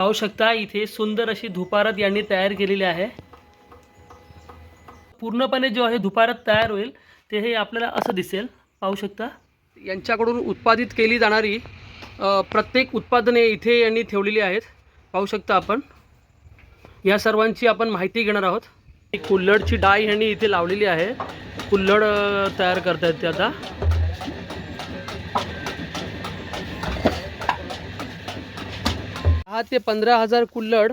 पाहू शकता इथे सुंदर अशी धुपारत यांनी तयार केलेली आहे. पूर्णपणे जो आहे धुपारत तयार होईल ते हे आपल्याला असं दिसेल. पाहू शकता. यांच्याकडून उत्पादित केली जाणारी प्रत्येक उत्पादने इथे यांनी ठेवलेली आहेत. पाहू शकता आपण. या सर्वांची आपण माहिती घेणार आहोत. ही कुल्हडची डाळ यांनी इथे लावलेली आहे. कुल्हड तयार करतायत ते आता. दहा ते पंधरा हजार कुल्हड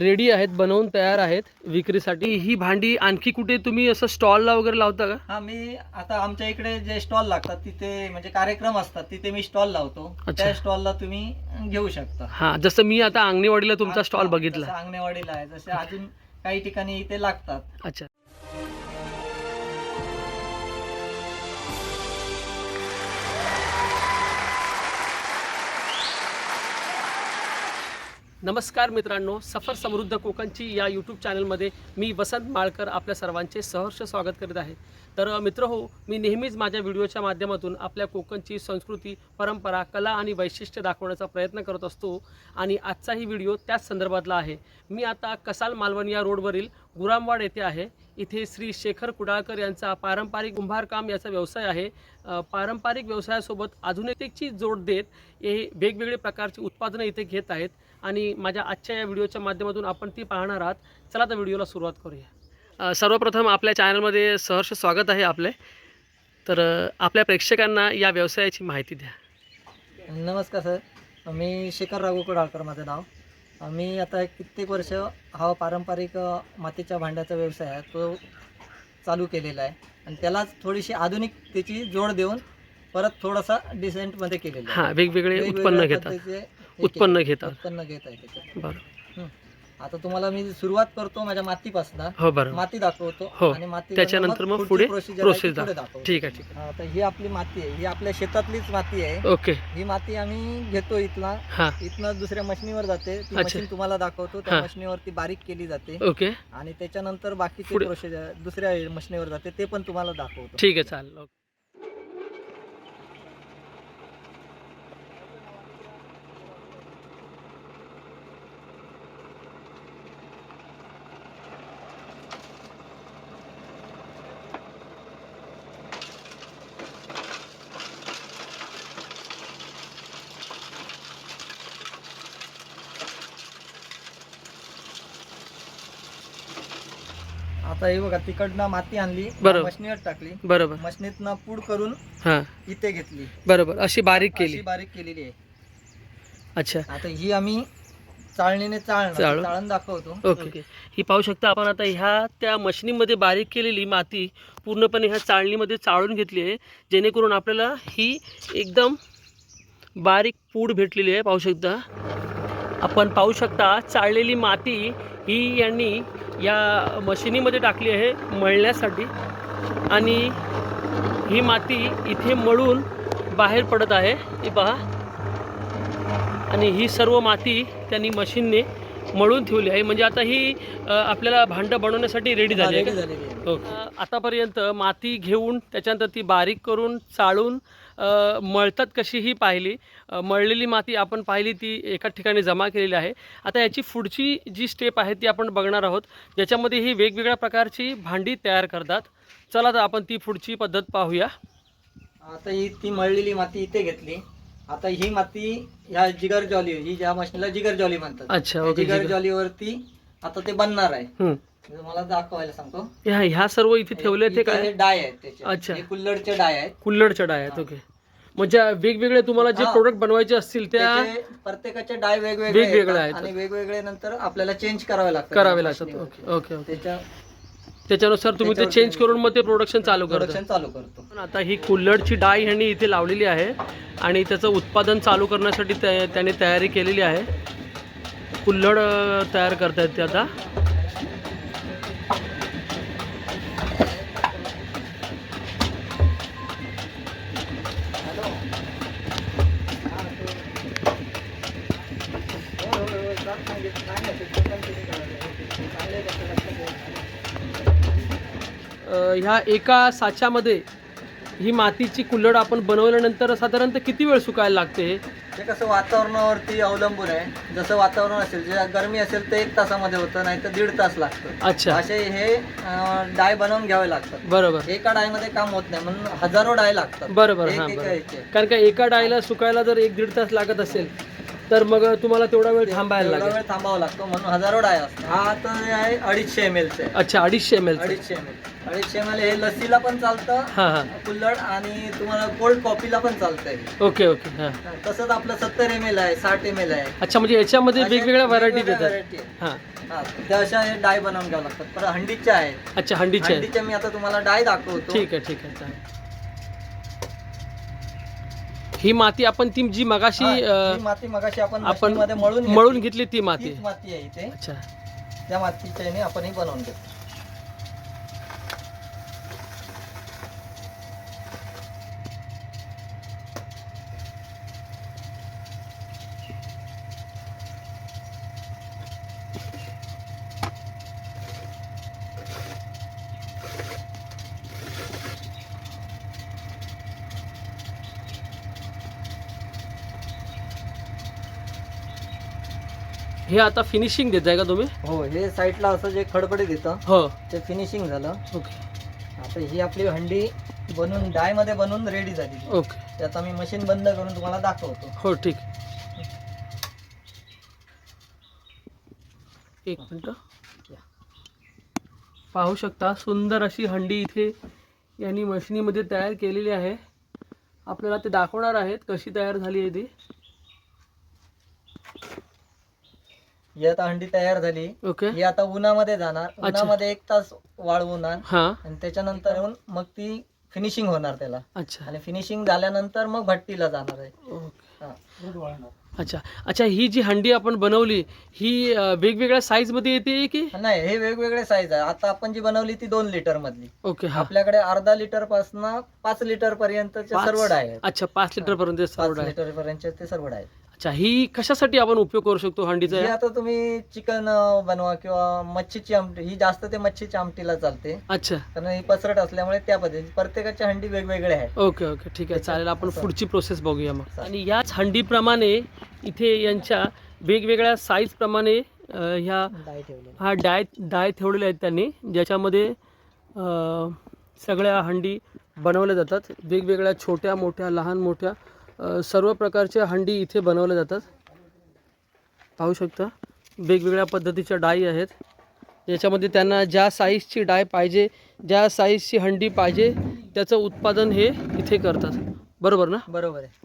रेडी आहेत बनवून तयार आहेत विक्रीसाठी. ही भांडी आणखी कुठे तुम्ही असं स्टॉलला वगैरे लावता का? हा मी आता आमच्या इकडे जे स्टॉल लागतात तिथे म्हणजे कार्यक्रम असतात तिथे मी स्टॉल लावतो. त्या स्टॉलला तुम्ही घेऊ शकता. हां जसं मी आता अंगणेवाडीला तुमचा स्टॉल बघितला. अंगणेवाडीला आहे जसे अजून काही ठिकाणी इथे लागतात. अच्छा. नमस्कार मित्रांनो सफर समृद्ध कोकणची या यूट्यूब चॅनलमध्ये मी वसंत माळकर आपल्या सर्वांचे सहर्ष स्वागत करीत आहे. तर मित्र हो मी नेहमीच माझ्या व्हिडिओच्या माध्यमातून आपल्या कोकणची संस्कृती परंपरा कला आणि वैशिष्ट्य दाखवण्याचा प्रयत्न करत असतो आणि आजचाही व्हिडिओ त्याच संदर्भातला आहे. मी आता कसाल मालवण या रोडवरील गुरामवाड येथे आहे. इथे श्री शेखर कुडाळकर यांचा पारंपरिक कुंभारकाम याचा व्यवसाय आहे. पारंपरिक व्यवसायासोबत आधुनिकतेची जोड देत हे वेगवेगळे प्रकारची उत्पादनं इथे घेत आहेत. आणि माझ्या आजच्या या व्हिडिओच्या माध्यमातून आपण ती पाहणार आहात. चला तर व्हिडिओला सुरुवात करूया. सर्वप्रथम आपल्या चॅनलमध्ये सहर्ष स्वागत आहे आपले. तर आपल्या प्रेक्षकांना या व्यवसायाची माहिती द्या. नमस्कार सर. मी शेखर राघू कुडाळकर माझं नाव. मी आता कित्येक वर्ष हा पारंपरिक मातीच्या भांड्याचा व्यवसाय आहे. तो चालू केलेला आहे. आणि त्यालाच थोडीशी आधुनिकतेची जोड देऊन परत थोडासा डिसेंटमध्ये केलेला. हां वेगवेगळे उत्पन्न घेतात. उत्पन्न घेतात. उत्पन्न घेत आहे त्याच्यात. बरं. आता तुम्हाला मी सुरुवात करतो माझ्या मातीपासून. हो बरं. माती दाखवतो हो. आणि माती त्याच्यानंतर मग पुढे प्रोसेस दाखव ठीक आहे ठीक आता ही आपली माती आहे. ही आपल्या शेतातलीच माती आहे. आहे ओके. ही माती आम्ही घेतो इथला हां. इथनं दुसऱ्या मशीनीवर जाते. ती अच्छा. मशीन तुम्हाला दाखवतो. हा. त्या मशीनीवर ती बारीक केली जाते. ओके. आणि त्याच्यानंतर बाकीचे पुढे- प्रोसिजर दुसऱ्या मशीनीवर जाते ते पण तुम्हाला दाखवतो. ठीक आहे चालेल. ओके. आता हे बघा तिकडनं माती आणली बरोबर. मशीनीवर टाकली बरोबर. मशीनीतनं पूड करून हां. इथे घेतली. बरोबर. अशी बारीक केली. अशी बारीक केलेली आहे. अच्छा. आता ही आम्ही चाळणीने चाळून. चाळण दाखवतो. ओके. ही पाहू शकता आपण आता ह्या त्या मशीनीमध्ये बारीक केलेली माती पूर्णपणे ह्या चाळणीमध्ये चाळून घेतली आहे. जेणेकरून आपल्याला ही एकदम बारीक पूड भेटलेली आहे. पाहू शकता. आपण पाहू शकता चाळलेली माती ही यांनी या मशिनीमध्ये टाकली आहे मळण्यासाठी. आणि ही माती इथे मळून बाहेर पडत आहे. ती पहा. आणि ही सर्व माती त्यांनी मशीनने मळून ठेवली आहे. म्हणजे आता ही आपल्याला भांडं बनवण्यासाठी रेडी झाली आहे ओके. आतापर्यंत माती घेऊन त्याच्यानंतर ती बारीक करून चाळून मळतात कशी ही पाहिली? मळलेली माती आपण पाहिली ती एका ठिकाणी जमा केलेली आहे. आता याची पुढची जी स्टेप आहे ती आपण बघणार आहोत. ज्याच्यामध्ये ही वेगवेगळ्या प्रकारची भांडी तयार करतात. चला तर आपण ती पुढची पद्धत पाहूया. आता ही ती मळलेली माती इथे घेतली. आता ही माती ह्या जिगर जॉली ही ज्या मशीनला जिगर जॉली म्हणतात. अच्छा ओके जिगर जॉलीवरती आता ते बनणार आहे. हं. मी तुम्हाला दाखवायला सांगतो. ह्या ह्या सर्व इथे ठेवले ते इथे काय? हे डाय आहेत त्याचे. अच्छा. हे कुल्लडचे डाय आहेत. कुल्लड चढा आहेत ओके. म्हणजे वेगवेगळे तुम्हाला जे हा. प्रोडक्ट बनवायचे असतील त्या त्याचे प्रत्येकाचे डाय वेगवेगळे वेगवेगळे येतात आहेत. आणि वेगवेगळे नंतर आपल्याला चेंज करावे लागतात. करावे लागतात. Okay okay okay. त्याच्या त्याच्यानुसार तुम्ही ते चेंज करून मग ते प्रोडक्शन चालू करता. चालू करतो. पण आता ही कुल्हडची डाळ ह्यांनी इथे लावलेली आहे आणि त्याचं उत्पादन चालू करण्यासाठी त्या- त्यांनी तयारी केलेली आहे. कुल्हड अ, तयार करतायत ते आता. ह्या एका साच्यामध्ये ही मातीची कुल्हड आपण बनवल्यानंतर साधारणतः किती वेळ सुकायला लागते हे? ते कसं वातावरणावरती अवलंबून आहे. जसं वातावरण असेल जे गरमी असेल तर एक तासामध्ये होतं नाही तर दीड तास लागतं. अच्छा. असे हे अं, डाय बनवून घ्यावे लागतात. बरोबर. एका डायमध्ये काम होत नाही म्हणून हजारो डाय लागतात. बरोबर एक हां एका बरोबर. याचे. कारण का एका डायला सुकायला जर एक दीड तास लागत असेल तर मग तुम्हाला तेवढा वेळ थांबायला लागेल. वेळ थांबावा लागतो म्हणून हजारो डाय असतात हा तर आहे अडीचशे एम एलचे अच्छा अडीचशे एम एल अडीचशे एम एल अडीचशे एम एल हे लस्सीला पण चालतं हां हां. कुल्हड आणि तुम्हाला कोल्ड कॉफीला पण चालतंय. ओके ओके हां. तसंच आपलं सत्तर एम एल आहे साठ एम एल आहे. अच्छा म्हणजे याच्यामध्ये अशा वेगवेगळ्या व्हरायटी वेगवेगळ्या देतात. variety आहे. हां. हा, त्या अशा हे डाय बनवून घ्यावं लागतात. पण हंडीच्या आहेत. अच्छा हंडीचे आहेत. हंडीच्या मी आता तुम्हाला डाय दाखवतो. ठीक आहे ठीक आहे चालेल. ही माती आपण ती जी मगाशी हा, माती मगाशी आपण आपण मळून मळून घेतली. घेतली ती माती तीच माती. आहे इथे. अच्छा. त्या मातीच्या ह्याने आपण ही बनवून घेतो हे आता फिनिशिंग देत आहे का तुम्ही? हो हे साईडला असं जे खडबडीत येतं हो. ते फिनिशिंग झालं. ओके. आता ही आपली हंडी बनवून डायमध्ये बनवून रेडी झाली. ओके. ते आता मी मशीन बंद करून तुम्हाला दाखवतो. हो ठीक. एक मिनिट. पाहू शकता सुंदर अशी हंडी इथे यांनी मशिनीमध्ये तयार केलेली आहे. आपल्याला ते दाखवणार आहेत कशी तयार झाली आहे ती. ही आता हंडी तयार झाली. ओके. ही आता उन्हामध्ये जाणार. उन्हामध्ये एक तास वाळवणार. हां. आणि त्याच्यानंतर येऊन मग ती फिनिशिंग होणार त्याला. अच्छा. आणि फिनिशिंग झाल्यानंतर मग भट्टीला जाणार आहे. ओके. हा. अच्छा. अच्छा ही जी हंडी आपण बनवली ही अ, वेगवेगळ्या साईजमध्ये येते की? नाही हे वेगवेगळे साईज आहे. आता आपण जी बनवली ती दोन लिटर मधली. ओके हा. आपल्याकडे अर्धा लिटर पासन पाच लिटर पर्यंतचे पाच- सर्व डाय आहेत. अच्छा पाच लिटर पर्यंत पाच सर्व आहे लिटर पर्यंतचे ते सर्व डाय आहेत. अच्छा ही कशासाठी आपण उपयोग करू शकतो ही हंडीचा आता तुम्ही चिकन बनवा किंवा मच्छीची आमटी ही जास्त ते मच्छीच्या आमटीला चालते. अच्छा. कारण ही पसरट असल्यामुळे त्या पद्धती प्रत्येकाची हंडी वेगवेगळे आहे ओके ओके. ठीक आहे चालेल. आपण. पुढची प्रोसेस बघूया मग. आणि याच हंडीप्रमाणे इथे यांच्या वेगवेगळ्या साईजप्रमाणे अ, ह्या हा डाय डाय ठेवलेले आहेत त्यांनी ज्याच्यामध्ये सगळ्या हंडी बनवल्या जातात. वेगवेगळ्या छोट्या मोठ्या लहान मोठ्या सर्व प्रकारच्या हंडी इथे बनवल्या जातात. पाहू शकता वेगवेगळ्या पद्धतीच्या डाई आहेत. याच्यामध्ये त्यांना ज्या साईजची डाय पाहिजे ज्या साईजची हंडी पाहिजे त्याचं उत्पादन हे इथे करतात. बरोबर ना? बरोबर आहे.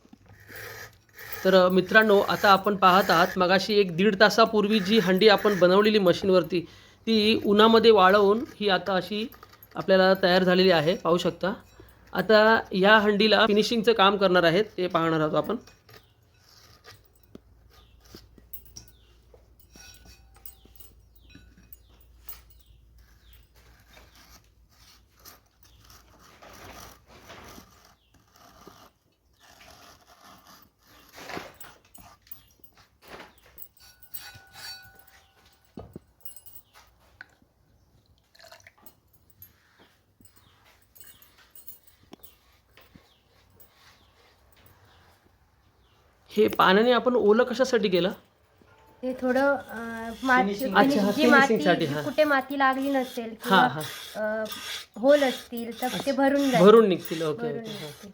तर मित्रांनो आता आपण पाहत आहात मगाशी एक दीड तासापूर्वी जी हंडी आपण बनवलेली मशीनवरती ती उन्हामध्ये वाळवून ही आता अशी आपल्याला तयार झालेली आहे. पाहू शकता. आता या हंडीला फिनिशिंगचं काम करणार आहेत ते पाहणार आहोत आपण. हे पाण्याने आपण ओलं कशासाठी केलं ते थोडं अं, माती Finishing. म्हणजे अच्छा, हा, जी माती finishing साठी, हा. कुठे माती लागली नसेल हां किंवा हां अं, होल असतील तर ते भरून जाईल भरून निघतील ओके भरून ओके हां. निघतील.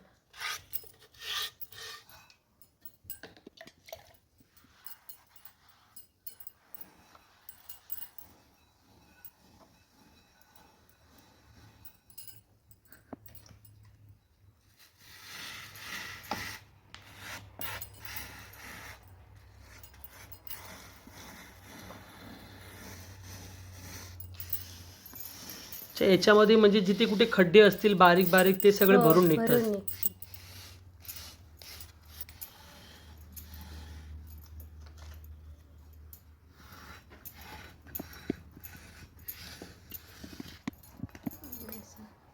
अच्छा, याच्यामध्ये म्हणजे जिथे कुठे खड्डे असतील बारीक बारीक ते सगळे हो, भरून निघतात निघतील.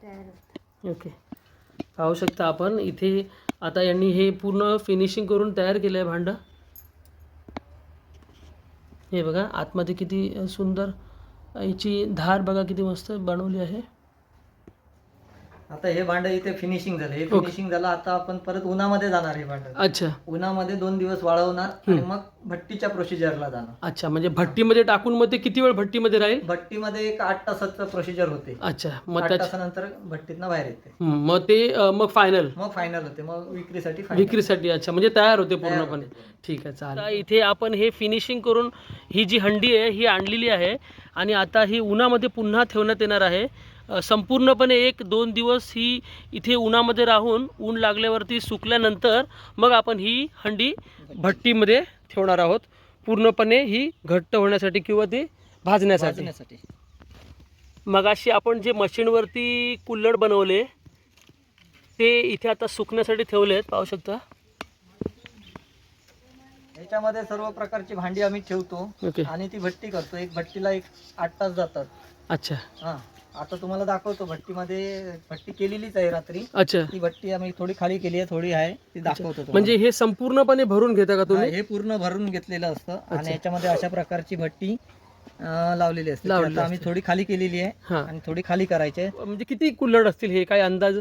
तयार होतं. ओके पाहू शकता आपण इथे आता यांनी हे पूर्ण फिनिशिंग करून तयार केलं आहे भांडं हे बघा आतमध्ये किती अ, सुंदर याची धार बघा किती मस्त बनवली आहे. आता हे भांड इथे फिनिशिंग झालं. हे फिनिशिंग झालं आता आपण परत उन्हामध्ये जाणार हे भांड. अच्छा. उन्हामध्ये दोन दिवस वाळवणार आणि मग भट्टीच्या प्रोसिजरला जाणार. अच्छा म्हणजे भट्टीमध्ये टाकून मग ते किती वेळ भट्टीमध्ये राहील? भट्टीमध्ये एक आठ तासाचं प्रोसिजर होते. अच्छा मग आठ त्याच्या तासानंतर भट्टीतनं बाहेर येते. मग ते मग फायनल मग फायनल होते मग विक्रीसाठी. विक्रीसाठी अच्छा म्हणजे तयार होते पूर्णपणे. ठीक आहे चालेल. इथे आपण हे फिनिशिंग करून ही जी हंडी आहे ही आणलेली आहे आणि आता ही उन्हामध्ये पुन्हा ठेवण्यात येणार आहे. संपूर्णपणे एक दोन दिवस ही इथे उन्हामध्ये राहून ऊन लागल्यावरती सुकल्यानंतर मग आपण ही हंडी भट्टीमध्ये ठेवणार आहोत. पूर्णपणे ही घट्ट होण्यासाठी किंवा ती भाजण्यासाठी. मगाशी आपण जे मशीनवरती कुल्लड बनवले ते इथे आता सुकण्यासाठी ठेवले आहेत पाहू शकता. याच्यामध्ये सर्व प्रकारची भांडी आम्ही ठेवतो आणि ती भट्टी करतो. एक भट्टीला एक आठ तास जातात. अच्छा. हा. आता तुम्हाला दाखवतो भट्टीमध्ये भट्टी केलेलीच आहे रात्री. अच्छा. ती भट्टी आम्ही थोडी खाली केली आहे थोडी आहे ती दाखवतो. म्हणजे हे संपूर्णपणे भरून घेता का तुम्ही? हे पूर्ण भरून घेतलेलं असतं. आणि याच्यामध्ये अशा प्रकारची भट्टी लावलेली असते. आम्ही. थोडी खाली केलेली आहे आणि थोडी खाली करायची आहे. म्हणजे किती कुल्लड असतील हे? काय अंदाज?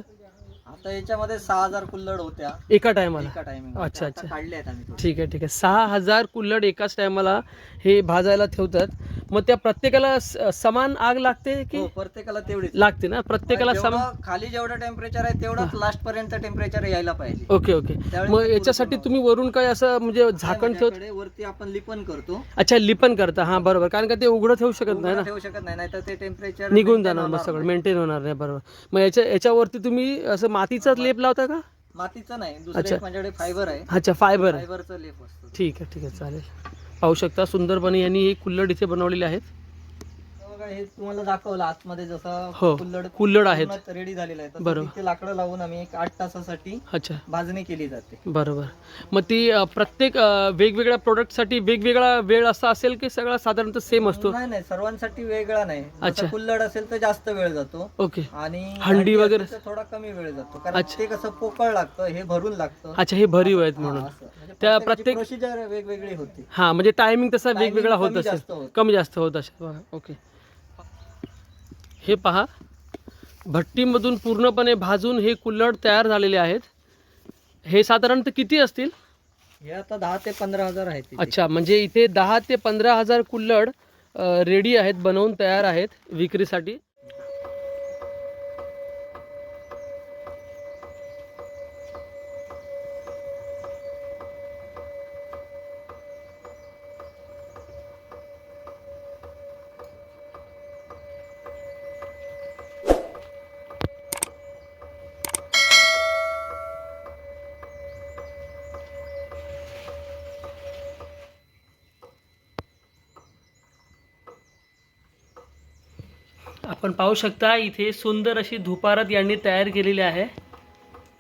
आता याच्यामध्ये सहा हजार कुल्लड होत्या. एका टायमाला? एका टायमिंग अच्छा, अच्छा. काढले आहेत आम्ही. ठीक आहे ठीक आहे. सहा हजार कुल्लड एकाच टायमाला हे भाजायला ठेवतात. मग त्या प्रत्येकाला स- समान आग लागते की? हो प्रत्येकाला तेवढीच. लागते ना? प्रत्येकाला समान जेवढं खाली जेवढं टेम्परेचर आहे तेवढंच लास्ट पर्यंत टेम्परेचर यायला पाहिजे. Okay okay. त्यावेळी मग याच्यासाठी तुम्ही वरून काय असं म्हणजे झाकण ठेवत त्याच्याकडे वरती आपण लिपन करतो. अच्छा लिपन करता. हा बरोबर. कारण का ते उघडं ठेवू शकत नाही उघडं ठेवू शकत नाही नाहीतर ते टेम्परेचर निघून जाणार मग सगळं मेंटेन होणार नाही बरोबर. मग याच्या याच्यावरती तुम्ही असं मातीचाच लेप लावता का? मातीचं नाही अच्छा. दुसरं एक माझ्याकडे फायबर आहे. अच्छा फायबर आहे. फायबरचं लेप असतं. ठीक आहे ठीक आहे चालेल. पाहू शकता सुंदरपणे यांनी हे कुल्लड इथे बनवलेले आहेत. हे तुम्हाला दाखवलं आतमध्ये जसं हो. कुल्लड कुल्लड आहेत. रेडी झालेलं आहे बरोबर. लाकडं लावून आम्ही एक आठ तासासाठी अच्छा. भाजणी केली जाते. बरोबर. मग ती अ, प्रत्येक अ, वेगवेगळ्या प्रोडक्टसाठी वेगवेगळा वेळ असा असेल की सगळा साधारणतः सेम असतो? नाही नाही सर्वांसाठी वेगळा नाही. अच्छा. जसं कुल्लड असेल तर जास्त वेळ जातो. ओके. आणि हंडी वगैरे? असेल तर थोडा कमी वेळ जातो. कारण अच्छा. ते कसं पोकळ लागतं हे भरून लागतं. अच्छा हे भरीव आहेत म्हणून. त्या प्रत्येक- प्रोसिजर वेगवेगळी होती. हां म्हणजे टायमिंग तसा Timing वेगवेगळा होत कमी असेल. होतं. कमी जास्त होत असेल. ओके. हे पहा. भट्टीमधून पूर्णपणे भाजून हे कुल्लड तयार झालेले आहेत. हे साधारणतः किती असतील? हे आता दहा ते पंधरा हजार आहेत. अच्छा म्हणजे इथे दहा ते पंधरा हजार कुल्लड रेडी आहेत बनवून तयार आहेत विक्रीसाठी. आपण पाहू शकता इथे सुंदर अशी धुपारत यांनी तयार केलेली आहे.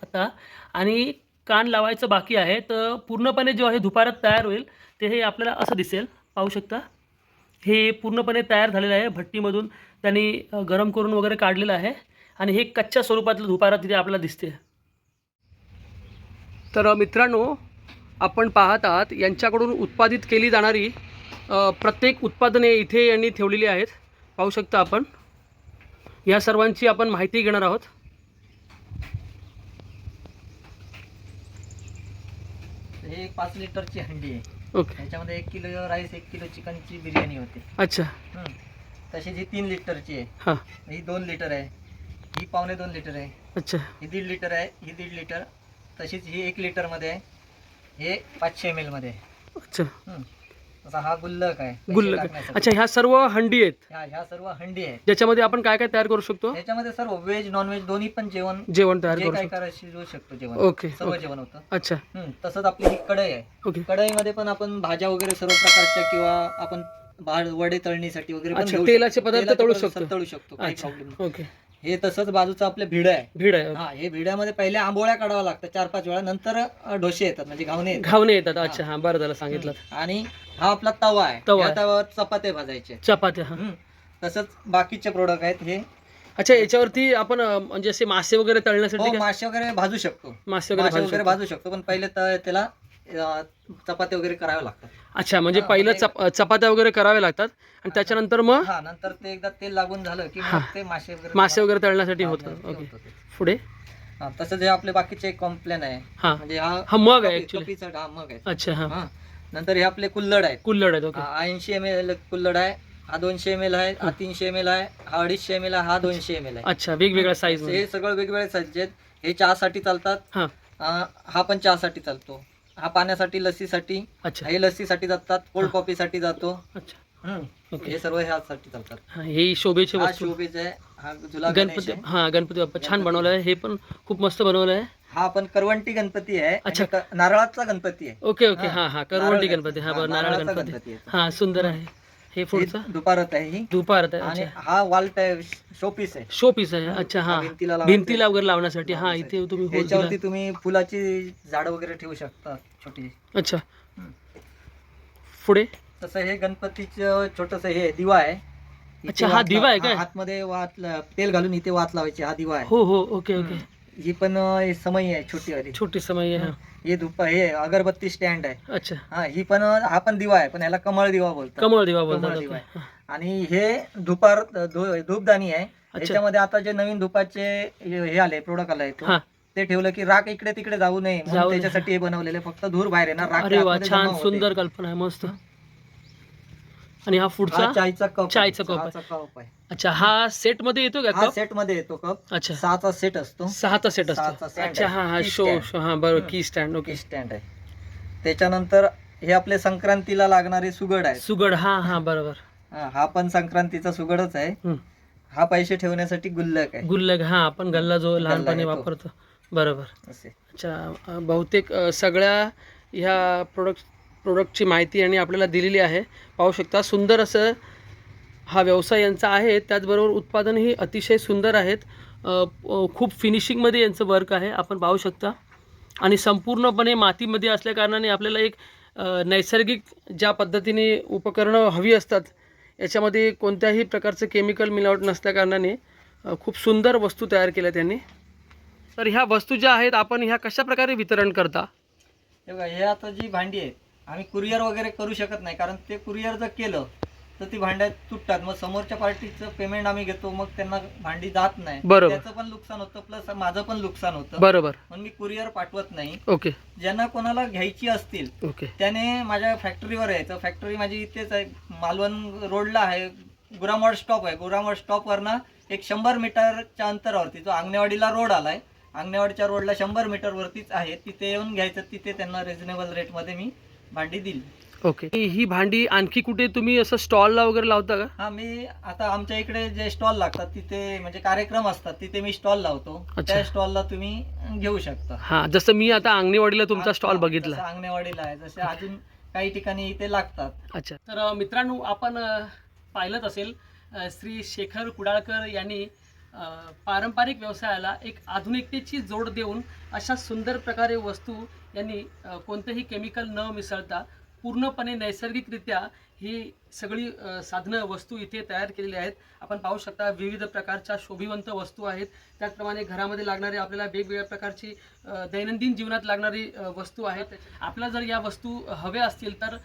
आता आणि कान लावायचं बाकी आहे तर पूर्णपणे जेव्हा हे धुपारत तयार होईल ते हे आपल्याला असं दिसेल. पाहू शकता. हे पूर्णपणे तयार झालेलं आहे भट्टीमधून त्यांनी गरम करून वगैरे काढलेलं आहे. आणि हे कच्च्या स्वरूपातलं धुपारत तिथे आपल्याला दिसते. तर मित्रांनो आपण पाहत आहात यांच्याकडून उत्पादित केली जाणारी प्रत्येक उत्पादने इथे यांनी ठेवलेली आहेत. पाहू शकता आपण. या सर्वांची आपण माहिती घेणार आहोत. हे एक पाच लिटरची हंडी आहे. ओके. त्याच्यामध्ये एक किलो राईस एक किलो चिकनची बिर्याणी होते. अच्छा. हम्म. तशीच ही तीन लिटरची आहे. हां. ही दोन लिटर आहे. ही पावणे दोन लिटर आहे. अच्छा. ही दीड लिटर आहे. ही दीड लिटर. तशीच ही एक लिटरमध्ये आहे. हे पाचशे एममध्ये आहे. अच्छा. तसा हा गुल्लक आहे गुल्लक. अच्छा ह्या सर्व हंडी आहेत ह्या ह्या सर्व हंडी आहे ज्याच्यामध्ये आपण काय काय तयार करू शकतो त्याच्यामध्ये सर्व व्हेज नॉन व्हेज दोन्ही पण जेवण जेवण तयार जे करू काय शकतो करायची देऊ शकतो जेवण ओके सर्व ओके. जेवण होतं अच्छा हम्म. तसंच आपली ही कढई आहे ओके कढईमध्ये पण आपण भाज्या वगैरे सर्व प्रकारच्या किंवा आपण वडे तळणीसाठी वगैरे पण अच्छा, घेऊ तेलाचे. पदार्थ तेलाचे तळू शकतो. तळू शकतो काही अच्छा प्रॉब्लेम. ओके हे तसंच बाजूचं आपलं भिड आहे. भीड आहे. हा हे भिड्यामध्ये पहिले आंबोळ्या काढावं लागतं. चार पाच वेळा. नंतर अ, डोसे येतात. म्हणजे घावणे येतात. घावणे येतात. अच्छा हां बरं झालं सांगितलं. आणि हा आपला तवा आहे. तवा या आहे. तव्यावर चपात्या भाजायचे. चपात्या हां. हम्म. तसंच बाकीचे प्रोडक्ट आहेत हे. अच्छा याच्यावरती आपण अं, म्हणजे असे मासे वगैरे हो तळण्यासाठी काय मासे वगैरे भाजू शकतो. मासे वगैरे मासे भाजू वगैरे शकतो. भाजू शकतो. पण पहिले त- त्याला चपात्या वगैरे कराव्या लागतात. अच्छा म्हणजे हा, पहिलं म्हणजे- चप चपात्या वगैरे कराव्या लागतात आणि त्याच्यानंतर मग? हा नंतर ते एकदा तेल लागून झालं की हा. मग ते मासे वगैरे मासे वगैरे तळण्यासाठी हा, होतं. ते ओके. होतं ते. पुढे? हा, तसंच हे आपले बाकीचे कॉम्प्लेन आहे. हां. म्हणजे हा हा मग आहे कपी- ऍक्च्युली कपीचा हा मग आहे. अच्छा हां. हा. नंतर हे आपले कुल्लड आहेत. कुल्लड आहेत ओके. ऐंशी एम एल कुल्लड आहे हा दोनशे एम एल आहे हा तीनशे एम एल आहे हा अडीचशे एम एल आहे हा दोनशे एम एल आहे. अच्छा वेगवेगळ्या साईज हे सगळं वेगवेगळे साईज आहेत. हे चहासाठी चालतात. हां. अं, हा पण चहासाठी चालतो. हा पाण्यासाठी लस्सीसाठी अच्छा. हे लस्सीसाठी जातात कोल्ड कॉफीसाठी जातो. अच्छा. हम्म. ओके. हे सर्व ह्यासाठी चालतात. हा, हे शोभेचे हा वस्तू. शोभेज आहे. हा जुला गणपती. हा गणपती बाप्पा. छान बनवलं आहे. हे पण खूप मस्त बनवलं आहे. हा पण करवंटी गणपती आहे. अच्छा. आणि क- नारळाचा गणपती आहे. Okay okay. हा, हा हा. करवंटी नारळ गणपती. हा हा, बरं नारळ नारळाचा गणपती. गणपती आहे. हा सुंदर आहे. हे पुढचं? दुपारत आहे ही. दुपार आहे आणि अच्छा. हा वाल शोपीस आहे. शो पीस आहे अच्छा हा भिंतीला लावायचं. भिंतीला वगैरे लावण्यासाठी. हा इथे तुम्ही दिला. तुम्ही फुलाची झाडं वगैरे ठेवू शकता छोटी. अच्छा. हम्म. पुढे? तसं हे गणपतीचं छोटस हे दिवा आहे. इथे अच्छा, हा वात दिवा आहे लाव- काय? हा, आतमध्ये वात ला- तेल घालून इथे वात लावायची हा दिवा आहे. हो हो ओके ओके. ही पण अं, समई आहे छोटी वाली. छोटी समय आहे हे. धूप हे अगरबत्ती स्टँड आहे. अच्छा. हा ही पण हा पण दिवा आहे पण ह्याला कमळ दिवा बोलतात. कमळ दिवा कमळ बोलतात दिवा. आणि हे धुपार धू- धूपदानी आहे. त्याच्यामध्ये आता जे नवीन धुपाचे हे आले प्रोडक्ट आलाय तो हा. ते ठेवलं की राख इकडे तिकडे जाऊ नये. म्हणून जाऊ नये. त्याच्यासाठी हे बनवलेले फक्त धूर बाहेर येणार राख अरे वा आतमध्ये जमा छान होते. सुंदर कल्पना आहे मस्त. आणि हा हा पुढचा चायचा कप चायचा कप आहे. कप आहे. अच्छा हा सेटमध्ये येतो का हा कप? सेटमध्ये येतो कप. अच्छा. सहाचा सेट असतो. सहाचा सेट सहाचा असतो अच्छा आहे. हा हा Key शो stand. शो हा बरोबर की स्टँड ओके स्टँड आहे. त्याच्यानंतर हे आपले संक्रांतीला लागणारे सुगड आहेत. सुगड हा हा बरोबर. हा पण संक्रांतीचा सुगडच आहे. हम्म. हा पैसे ठेवण्यासाठी गुल्लक आहे. गुल्लक हा आपण गल्ला जो लहानपणी. वापरतो. बरोबर. असे. अच्छा अ, बहुतेक अ, सगळ्या ह्या प्रोडक्ट प्रोडक्टची माहिती आणि आपल्याला दिलेली आहे. पाहू शकता सुंदर असं हा व्यवसाय यांचा आहे. त्याचबरोबर उत्पादनही अतिशय सुंदर आहेत. खूप फिनिशिंगमध्ये यांचं वर्क आहे. आपण पाहू शकता. आणि संपूर्णपणे मातीमध्ये असल्याकारणाने आपल्याला एक नैसर्गिक ज्या पद्धतीने उपकरणं हवी असतात याच्यामध्ये कोणत्याही प्रकारचं केमिकल मिलावट नसल्याकारणाने खूप सुंदर वस्तू तयार केल्या त्यांनी. तर ह्या वस्तू ज्या आहेत आपण ह्या कशा प्रकारे वितरण करता? हे बघा हे आता जी भांडी आहेत आम्ही कुरिअर वगैरे करू शकत नाही कारण ते कुरिअर जर केलं तर ती भांड्यात तुटतात. मग समोरच्या पार्टीचं पेमेंट आम्ही घेतो मग त्यांना भांडी जात नाही. बरोबर. त्याचं पण नुकसान होतं प्लस माझं पण नुकसान होतं. बरोबर. म्हणून मी कुरिअर पाठवत नाही. ओके. ज्यांना कोणाला घ्यायची असतील ओके. त्याने माझ्या फॅक्टरीवर यायचं. फॅक्टरी माझी इथेच आहे मालवण रोडला आहे. गुरामोड स्टॉप आहे. गुरामोड स्टॉपवरनं एक शंभर मीटरच्या अंतरावरती जो आंगणेवाडीला रोड आलाय आंगणेवाडीच्या रोडला शंभर मीटरवरतीच आहे. तिथे येऊन घ्यायचं तिथे त्यांना रिझनेबल रेटमध्ये मी भांडी दिली. ओके. ही भांडी आणखी कुठे तुम्ही असं स्टॉलला वगैरे लावता का? हा मी आता आमच्या इकडे जे स्टॉल लागतात तिथे म्हणजे कार्यक्रम असतात तिथे मी स्टॉल लावतो. अच्छा. त्या स्टॉलला तुम्ही घेऊ शकता. हां जसं मी आता अंगणेवाडीला तुमचा स्टॉल बघितला. जसं अंगणेवाडीला आहे जसे अजून काही ठिकाणी इथे लागतात. अच्छा. तर मित्रांनो आपण अ, पाहिलंच असेल अ, श्री शेखर कुडाळकर यांनी पारंपरिक व्यवसायाला एक आधुनिकतेची जोड देऊन अशा सुंदर प्रकारे वस्तू यांनी कोणतंही कोणतेही केमिकल न मिसळता पूर्णपणे नैसर्गिकरित्या ही सगळी साधनं वस्तू इथे तयार केलेली आहेत. आपण पाहू शकता विविध प्रकारच्या शोभिवंत वस्तू आहेत. त्याचप्रमाणे घरामध्ये लागणारे आपल्याला वेगवेगळ्या प्रकारची दैनंदिन जीवनात लागणारी वस्तू आहेत. आपल्याला जर या वस्तू हव्या असतील तर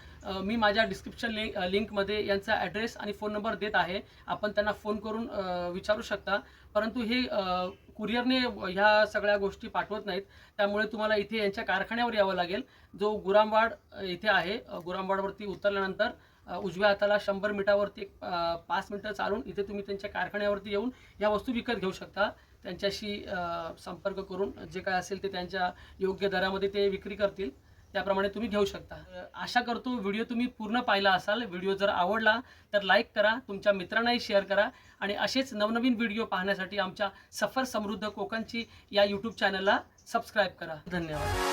मी माझ्या डिस्क्रिप्शन लिंक लिंकमध्ये यांचा ॲड्रेस आणि फोन नंबर देत आहे. आपण त्यांना फोन करून विचारू शकता. परंतु हे कुरिअरने ह्या सगळ्या गोष्टी पाठवत नाहीत. त्यामुळे तुम्हाला इथे यांच्या कारखान्यावर यावं लागेल. जो गुरामवाड इथे आहे गुरामवाडवरती उतरल्यानंतर उजव्या हाताला शंभर मीटरवरती एक पाच मिनटं चालून इथे तुम्ही त्यांच्या कारखान्यावरती येऊन या वस्तू विकत घेऊ शकता. त्यांच्याशी संपर्क करून जे काय असेल ते त्यांच्या योग्य दरामध्ये ते विक्री करतील. त्याप्रमाणे तुम्ही घेऊ शकता. आशा करतो व्हिडिओ तुम्ही पूर्ण पाहिला असाल. व्हिडिओ जर आवडला तर लाईक करा तुमच्या मित्रांनाही शेअर करा आणि असेच नवनवीन व्हिडिओ पाहण्यासाठी आमच्या सफर समृद्ध कोकणची या यूट्यूब चॅनलला सबस्क्राईब करा. धन्यवाद.